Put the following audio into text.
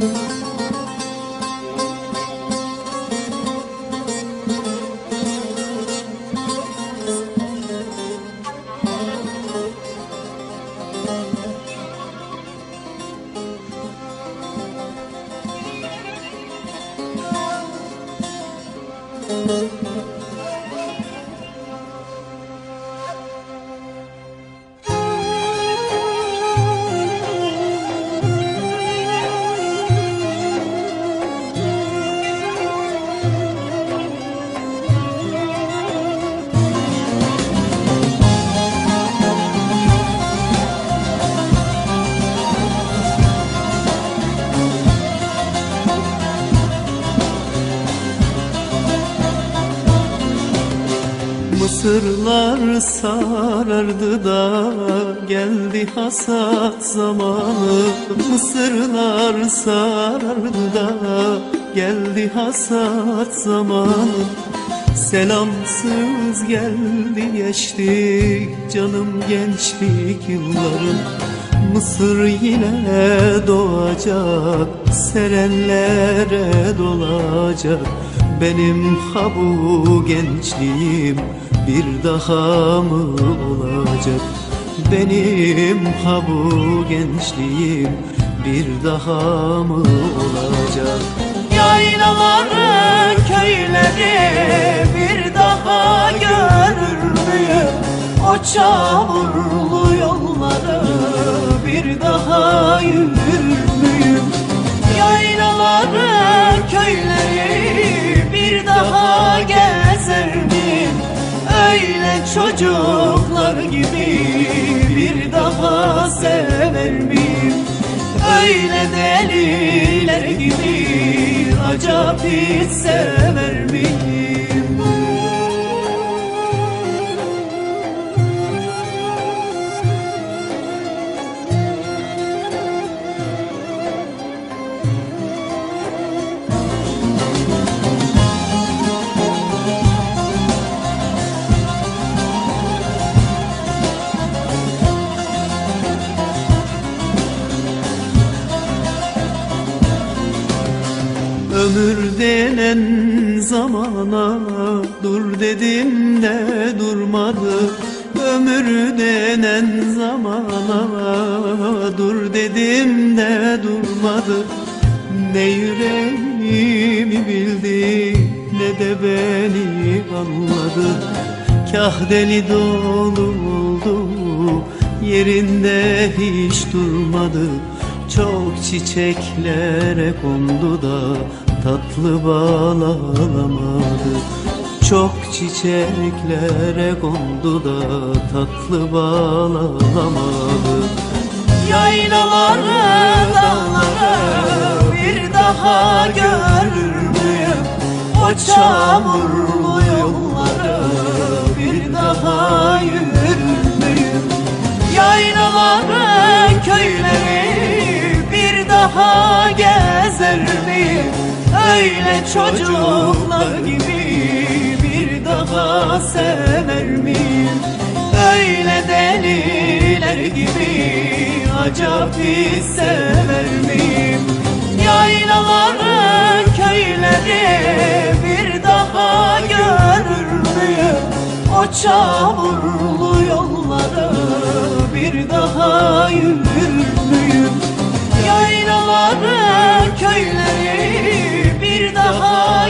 Müzik Mısırlar sarardı da geldi hasat zamanı. Mısırlar sarardı da geldi hasat zamanı. Selamsız geldi geçti canım gençlik yıllarım. Mısır yine doğacak serenlere dolacak. Benim ha bu gençliğim bir daha mı olacak? Benim ha bu gençliğim bir daha mı olacak? Yaylaları, köyleri bir daha görür müyüm? O çamurlu yolları bir daha yürür Öyle çocuklar gibi bir daha sever miyim? Öyle deliler gibi acaba hiç sever Ömür denen zamana dur dedim de durmadı. Ömür denen zamana dur dedim de durmadı. Ne yüreğimi bildi ne de beni anladı. Kah deli dolu oldu yerinde hiç durmadı. Çok çiçeklere kondu da tatlı bal alamadı Çok çiçeklere kondu da tatlı bal alamadı Yaylaları, dağları bir daha görür müyüm? O çamurlu yolları bir daha yürür müyüm? Yaylaları, köyleri bir daha miyim? böyle çocuklar gibi bir daha sever miyim? Böyle deliler gibi acaba sever miyim? Yaylaların köyleri bir daha görür müyüm? O çamurlu yolları bir daha yürür müyüm? Yaylaların köyleri Oh.